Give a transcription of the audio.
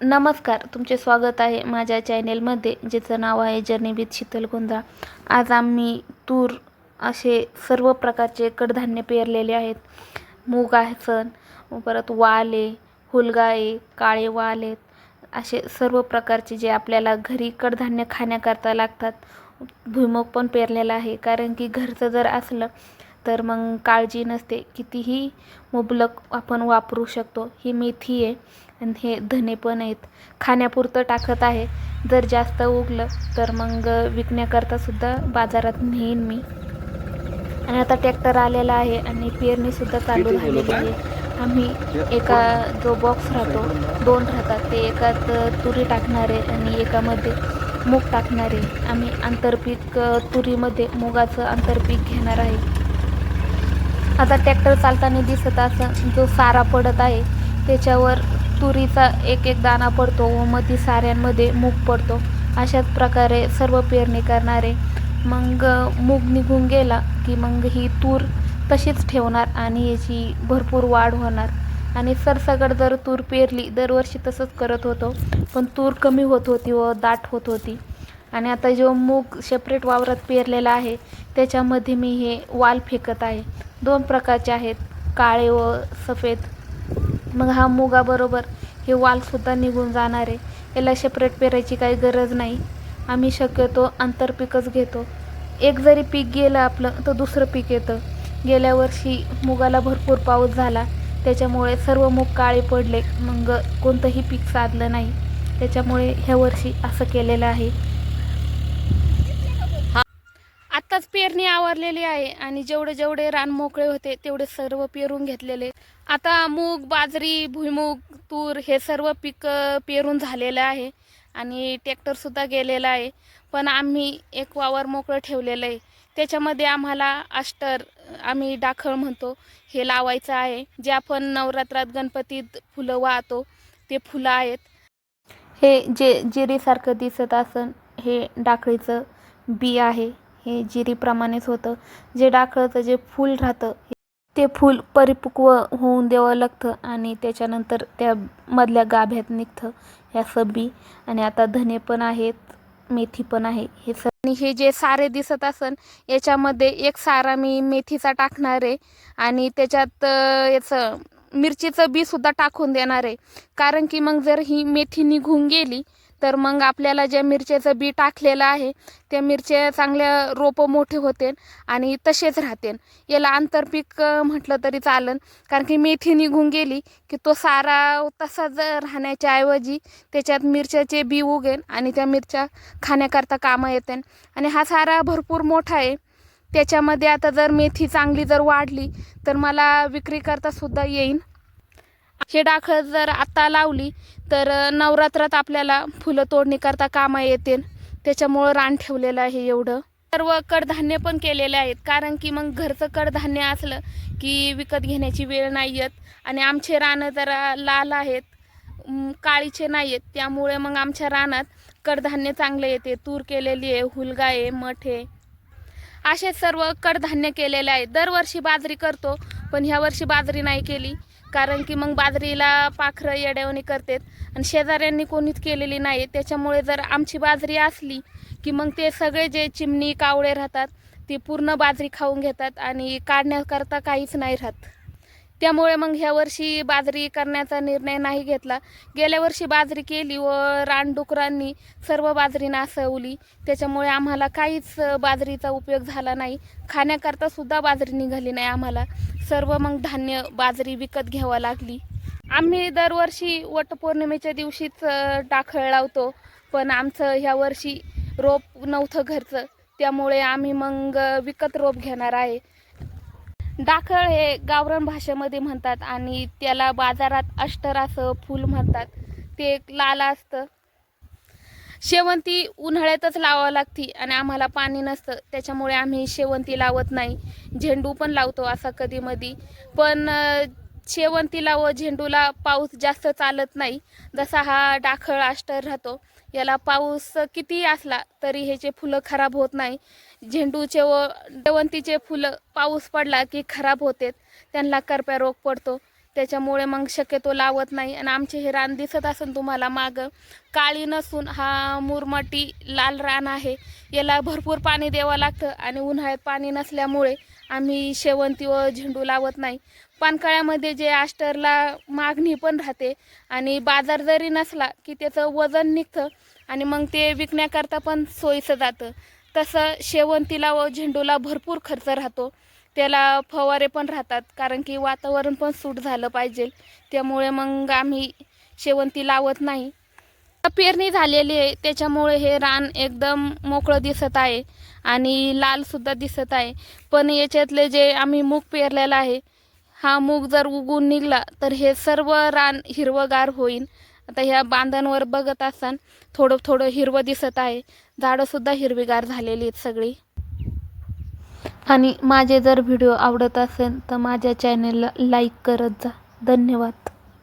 नमस्कार तुमचे स्वागत आहे माझ्या चॅनेलमध्ये ज्याचं नाव आहे जर्नी विथ शीतल गोंधळा आज आम्ही तूर असे सर्व प्रकारचे कडधान्य पेरलेले आहेत. मूग आहे सण परत वाल आहे हुलगा आहे काळे वाल आहेत असे सर्व प्रकारचे जे आपल्याला घरी कडधान्य खाण्याकरता लागतात भुईमूग पण पेरलेला आहे. कारण की घरचं जर असलं तर मग काळजी नसते. कितीही मुबलक आपण वापरू शकतो. ही मेथी आहे आणि हे धने पण आहेत. खाण्यापुरतं टाकत आहे. जर जास्त उगलं तर मग विकण्याकरता सुद्धा बाजारात नेईन मी. आणि आता ट्रॅक्टर आलेला आहे आणि पेरणीसुद्धा चालू झालेली आहे. आम्ही एका जो बॉक्स राहतो दोन राहतात. ते एकात तुरी टाकणार आहे आणि एकामध्ये मूग टाकणार. आहे आम्ही आंतरपीक तुरीमध्ये मुगाचं आंतरपीक घेणार आहे. आता ट्रॅक्टर चालताना दिसत असं जो सारा पडत आहे त्याच्यावर तुरीचा एक एक दाणा पडतो व मग ती साऱ्यांमध्ये मूग पडतो. अशाच प्रकारे सर्व पेरणी करणारे. मग मूग निघून गेला की मग ही तूर तशीच ठेवणार आणि याची भरपूर वाढ होणार. आणि सरसकट जर तूर पेरली दरवर्षी तसंच करत होतो पण तूर कमी होत होती व दाट होत होती. आणि आता जो मूग सेपरेट वावरात पेरलेला आहे त्याच्यामध्ये मी हे वाल फेकत आहे. दोन प्रकारचे आहेत. काळे व सफेद. मग हा मुगाबरोबर हे वालसुद्धा निघून जाणार. आहे याला सेपरेट पेरायची काही गरज नाही. आम्ही शक्यतो आंतरपिकच घेतो. एक जरी पीक गेलं आपलं तर दुसरं पीक येतं. गेल्या वर्षी मुगाला भरपूर पाऊस झाला. त्याच्यामुळे सर्व मूग काळे पडले. मग कोणतंही पीक साधलं नाही. त्याच्यामुळे ह्या वर्षी असं केलेलं आहे. आत्ताच पेरणी आवरलेली आहे आणि जेवढे जेवढे रान मोकळे होते तेवढे सर्व पेरून घेतलेले. आता मूग बाजरी भुईमूग तूर हे सर्व पीक पेरून झालेलं आहे आणि ट्रॅक्टरसुद्धा गेलेला आहे. पण आम्ही एक वावर मोकळं ठेवलेलं आहे. त्याच्यामध्ये आम्हाला अष्टर आम्ही डाखळ म्हणतो हे लावायचं आहे. जे आपण नवरात्रात गणपतीत फुलं वाहतो ते फुलं आहेत. हे जे जिरीसारखं दिसत असन हे डाकळीचं बी आहे. हे जिरीप्रमाणेच होतं. जे डाकळचं जे फूल राहतं ते फूल परिपक्व होऊन द्यावं लागतं आणि त्याच्यानंतर त्या मधल्या गाभ्यात निघतं ह्या बी आणि आता धने पण आहेत मेथी पण आहे. हे स आणि हे जे सारे दिसत असन याच्यामध्ये एक सारा मी मेथीचा टाकणार आहे. आणि त्याच्यात याचं मिरचीचं बी सुद्धा टाकून देणार आहे. कारण की मग जर ही मेथी निघून गेली तर मग आपल्याला ज्या मिरच्याचं बी टाकलेलं आहे त्या मिरच्या चांगल्या रोपं मोठे होते आणि तसेच राहते याला आंतरपीक म्हटलं तरी चालन. कारण की मेथी निघून गेली की तो सारा तसाच राहण्याच्या ऐवजी त्याच्यात मिरच्याचे बी उगेन आणि त्या मिरच्या खाण्याकरता कामं येते आणि हा सारा भरपूर मोठा आहे. त्याच्यामध्ये आता जर मेथी चांगली जर वाढली तर मला विक्री करता सुद्धा येईन. हे डाखळ जर आत्ता लावली तर नवरात्रात आपल्याला फुलं तोडणी करता कामा येतील. त्याच्यामुळं रान ठेवलेलं आहे एवढं. सर्व कडधान्य पण केलेले आहेत कारण की मग घरचं कडधान्य असलं की विकत घेण्याची वेळ नाही येत. आणि आमचे रानं जरा लाल आहेत काळीचे नाही आहेत. त्यामुळे मग आमच्या रानात कडधान्य चांगले येते. तूर केलेली आहे हुलगा आहे मठ आहे. असे सर्व कडधान्य केलेले आहे दरवर्षी बाजरी करतो पण ह्या वर्षी बाजरी नाही केली. कारण की मग बाजरीला पाखरं येड्यावणी करतात. आणि शेजाऱ्यांनी कोणीच केलेली नाही. त्याच्यामुळे जर आमची बाजरी असली की मग ते सगळे जे चिमणी कावळे राहतात ते पूर्ण बाजरी खाऊन घेतात आणि काढण्याकरता काहीच नाही राहत. त्यामुळे मग ह्या वर्षी बाजरी करण्याचा निर्णय नाही घेतला. गेल्या वर्षी बाजरी केली व रानडुकरांनी सर्व बाजरी नासवली. त्याच्यामुळे आम्हाला काहीच बाजरीचा उपयोग झाला नाही. खाण्याकरता सुद्धा बाजरी निघाली नाही आम्हाला. सर्व मग धान्य बाजरी विकत घ्यावं लागली. आम्ही दरवर्षी वटपौर्णिमेच्या दिवशीच टाखळ डाखळ लावतो. पण आमचं ह्या वर्षी रोप नव्हतं घरचं. त्यामुळे आम्ही मग विकत रोप घेणार आहे. दाखळ हे गावरान भाषेमध्ये म्हणतात आणि त्याला बाजारात अष्टर असं फूल म्हणतात. ते एक लाल असतं. शेवंती उन्हाळ्यातच लावावं लागती आणि आम्हाला पाणी नसतं. त्याच्यामुळे आम्ही शेवंती लावत नाही. झेंडू पण लावतो असा कधी मधी पण शेवंतीला व झेंडूला पाऊस जास्त चालत नाही. जसा हा डाखळ अष्टर राहतो याला पाऊस कितीही असला तरी ह्याचे फुलं खराब होत नाही. झेंडूचे व शेवंतीचे फुलं पाऊस पडला की खराब होतात. त्यांना करप्या रोग पडतो. त्याच्यामुळे मग शक्यतो लावत नाही. आणि आमचे हे रान दिसत असेल तुम्हाला मागं काळी नसून हा मुरमटी लाल रान आहे. याला भरपूर पाणी द्यावं लागतं आणि उन्हाळ्यात पाणी नसल्यामुळे आम्ही शेवंती व झेंडू लावत नाही. पानकळ्यामध्ये जे आष्टरला मागणी पण राहते आणि बाजार जरी नसला की त्याचं वजन निघतं आणि मग ते विकण्याकरता पण सोयीचं जातं. तसं शेवंतीला व झेंडूला भरपूर खर्च राहतो. त्याला फवारे पण राहतात कारण की वातावरण पण सूट झालं पाहिजे. त्यामुळे मग आम्ही शेवंती लावत नाही. पेरणी झालेली आहे त्याच्यामुळे हे रान एकदम मोकळं दिसत आहे. आणि लालसुद्धा दिसत आहे. पण याच्यातले जे आम्ही मूग पेरलेला आहे हा मूग जर उगून निघला तर हे सर्व रान हिरवगार होईल. आता ह्या बांधांवर बघत असाल थोडं थोडं हिरवं दिसत आहे. झाडंसुद्धा हिरवीगार झालेली आहेत सगळी. आणि माझे जर व्हिडिओ आवडत असेल तर माझ्या चॅनलला लाईक करत जा. धन्यवाद.